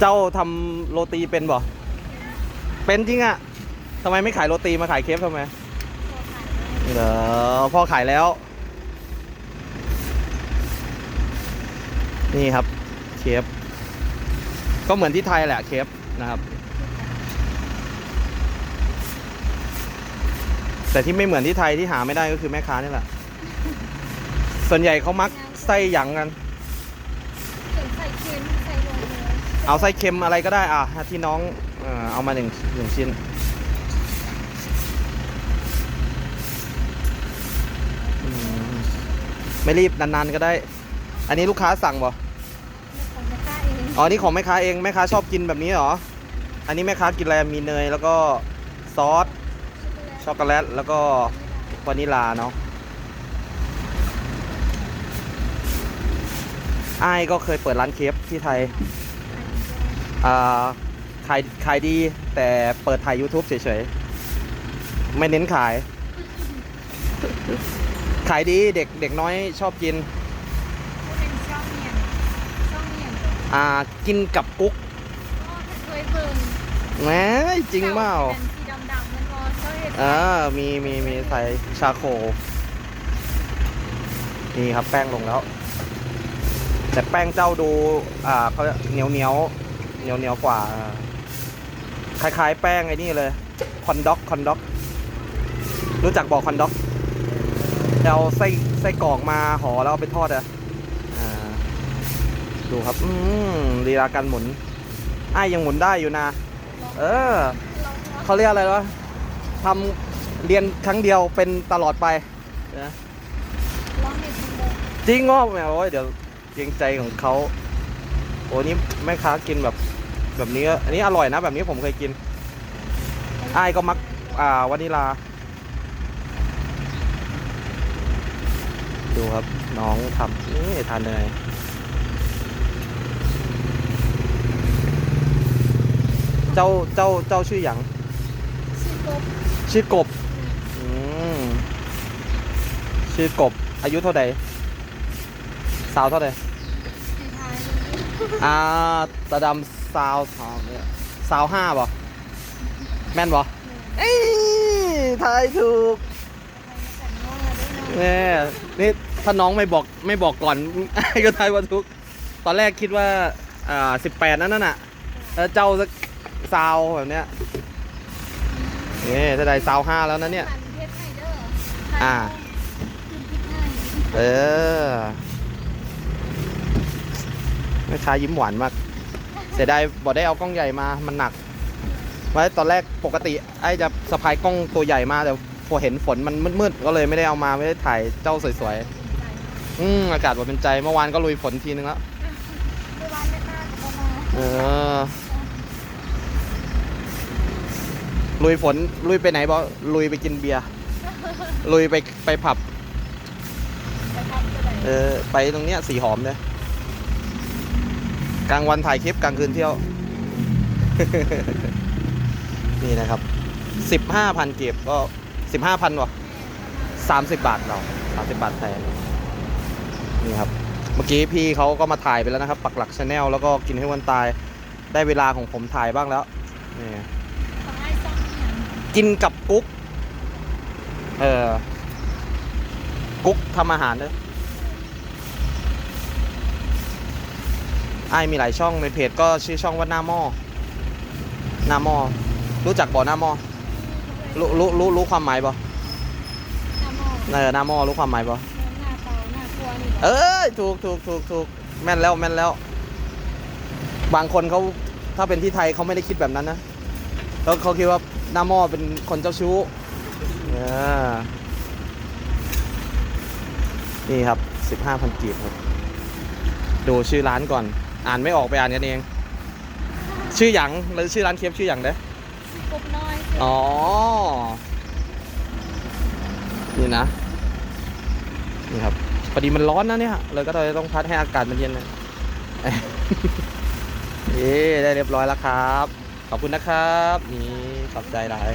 เจ้าทำโรตีเป็นบ่เป็นจริงอะทำไมไม่ขายโรตีมาขายเคฟทำไมเหรอพ่อขายแล้ว นี่ครับเคฟก็เหมือนที่ไทยแหละเคฟนะครับ แต่ที่ไม่เหมือนที่ไทยที่หาไม่ได้ก็คือแม่ค้านี่แหละ ส่วนใหญ่เขามักไส้หยังกัน ใส่เค็มใส่ลง เลยเอาไส้เค็มอะไรก็ได้อะที่น้องเอ่อเอามาหนึ่งหนึ่งชิ้นอืมไม่รีบนานๆก็ได้ อันนี้ลูกค้าสั่งบ่ของแม่ค้าเองอ๋อนี่ของแม่ค้าเองแม่ค้าชอบกินแบบนี้เหรอ อันนี้แม่ค้ากินอะไรมีเนยแล้วก็ซอสช็อกโกแลตแล้วก็วานิลาเนาะอ้ายก็เคยเปิดร้านเคฟที่ไทย อ่าขายขายดีแต่เปิดถ่าย YouTube เฉยๆ ไม่เน้นขาย ขายดีเด็กเด็กน้อยชอบกินเป็นช่องเมียนช่องเมียนอ่ากินกับกุ๊กก็เคยเบิ่งแหมจริงเปล่าเป็นสีดำๆมันก็เขาเห็นอ่ามีมีมีใส่ชาโคลนี่ครับแป้งลงแล้ว แต่แป้งเจ้าดูอ่าเขาเหนียวเหนียวเห นียวเหนียวกว่า คล้ายๆ แป้งไอ้นี่เลยคอนด็อกคอนด็อก รู้จักบอกคอนด็อกเอาไส้ไส้กรอกมาห่อแล้วเอาไปทอดอะอ่าดูครับ อืมลีลาการหมุนไอ้ยังหมุนได้อยู่นะ เออเขาเรียกอะไรวะทำเรียนครั้งเดียวเป็นตลอดไปนะจริงงอแมวโอ้ยเดี๋ยวเกรงใจของเขาโอ้นี่แม่ค้ากินแบบ แบบนี้ก็อันนี้อร่อยนะ แบบนี้ผมเคยกินอ้ายก็มักอ่าวานิลา ดูครับน้องทำนี่ทานเนยเจ้าเจ้าเจ้าชื่ออย่างชื่อกบชื่อกบอืมชื่อกบ อายุเท่าไหร่สาวเท่าไหร่สีไทยอ่าตาดำ สาวสาวเนี่ยสาวห้าบ่แม่นบ่เอ้ยทายถูกแต่งงอได้เนาะเนี่ยนี่ถ้าน้องไม่บอกไม่บอกก่อนไอ้ก็ทายว่าทุกตอนแรกคิดว่าอ่าสิบแปดนั่นน่ะแล้วเจ้าสักสาวแบบเนี้ยนี่ถ้าได้สาวห้าแล้วนะเนี่ยมันเพชรไฮเดอร์อ่าขึ้นพริกให้เออแม่ค้ายิ้มหวานมากเสียดายบอกได้เอากล้องใหญ่มามันหนักไว้ตอนแรกปกติไอ้จะสะพายกล้องตัวใหญ่มาแต่พอเห็นฝนมันมืดๆก็เลยไม่ได้เอามาไม่ได้ถ่ายเจ้าสวยๆ อืมอากาศว่าเป็นใจเมื่อวานก็ลุยฝนทีนึงแล้วเออลุยฝนลุยไปไหนบอลุยไปกินเบียร์ลุยไปไปผับ เออไปตรงเนี้ยสีหอมเลย กลางวันถ่ายคลิปกลางคืนเที่ยว นี่นะครับสิบห้าพันเก็บก็สิบห้าพันวะสามสิบบาทเราสามสิบบาทแทนนี่ครับ เมื่อกี้พี่เขาก็มาถ่ายไปแล้วนะครับ ปักหลักชาแนลแล้วก็กินให้วันตายได้เวลาของผมถ่ายบ้างแล้วนี่กินกับกุ๊ก เออกุ๊กทำอาหารเนอะ ไอายมีหลายช่องในเพจก็ชื่อช่องว่าหน้าหม้อหน้าหม้อรู้จักบ่อหน้าหม้อรู้รู้รู้รู้ความหมายบ่หน้าหม้อเออหน้าหม้อรู้ความหมายบ่หน้าเตาหน้าครัวนี่เอ้ยถูกถูกถูกถูกแม่นแล้วแม่นแล้ว บางคนเขาถ้าเป็นที่ไทยเขาไม่ได้คิดแบบนั้นนะเขาเขาคิดว่าหน้าหม้อเป็นคนเจ้าชู้อ่านี่ครับสิบห้าพันกีบครับ ดูชื่อร้านก่อน อ่านไม่ออกไปอ่านกันเอง ชื่อหยังแล้วชื่อร้านเคฟชื่อหยังเด้กบน้อยอ๋อ นี่นะ นี่ครับพอดีมันร้อนนะเนี่ยเลยก็เลยต้องพัดให้อากาศมันเย็นนะเอ๊ได้เรียบร้อยแล้วครับ ขอบคุณนะครับ นี่ขอบใจหลาย